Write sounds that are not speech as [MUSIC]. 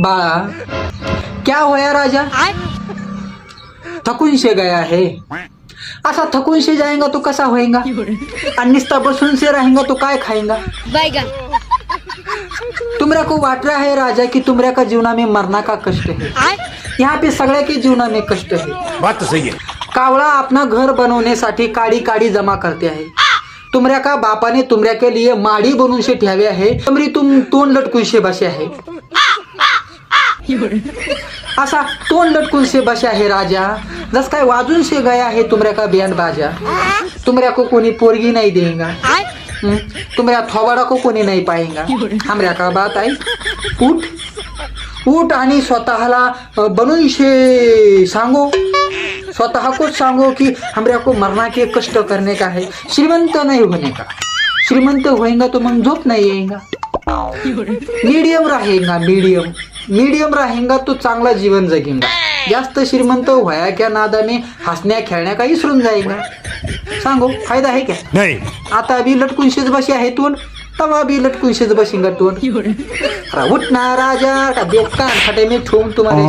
बाळा क्या होया राजा? थकून से गया है. असा थकून से जाएगा तो कसा होएगा आणि निस्ता बसून से रहेगा तो काय खाएगा तुमरा को वाट रहा है राजा कि तुमरा का जीवना में मरना का कष्ट है? यहाँ पे सगळ्या के जीवना में कष्ट है. बात तो सही है। कावळा अपना घर बनवण्यासाठी काडी काडी जमा करते आहे. तुमऱ्या का बापाने तुमऱ्या के लिए माडी बनवून शे ठेवे आहे. तमरी तुम तोंड लटकून शे बसे आहे. [LAUGHS] असा तोंड लटकून से बसे आहे राजा. जस काय वाजून से गया है तुमऱ्या का बँड बाजा. तुमऱ्या को कोणी पोरगी नाही देगा हं? तुमऱ्या थोबाडा को कोणी नाही पाएगा हमऱ्या का बात आहे उठ. उठ आणि स्वतःला बनून शे सांगो. स्वतः को सांगो कि हमरे को मरना के कष्ट करने का है श्रीमंत नहीं होने का? श्रीमंत होएगा तो मग झोप नहीं आएगा मीडियम रहेगा मीडियम. मीडियम रहेगा तो चांगला जीवन जगेगा. जास्त श्रीमंत व्हाया क्या नादा में हसण्या खेळण्या का विसरून जाएगा सांगो फायदा है क्या? नहीं. आता अभी लटकून शेज बशी आहे तोंड तवा बी लटकून शेज बसेंगा तोंड अरे उठ ना राजा का फटे में ठोम तुम्हारे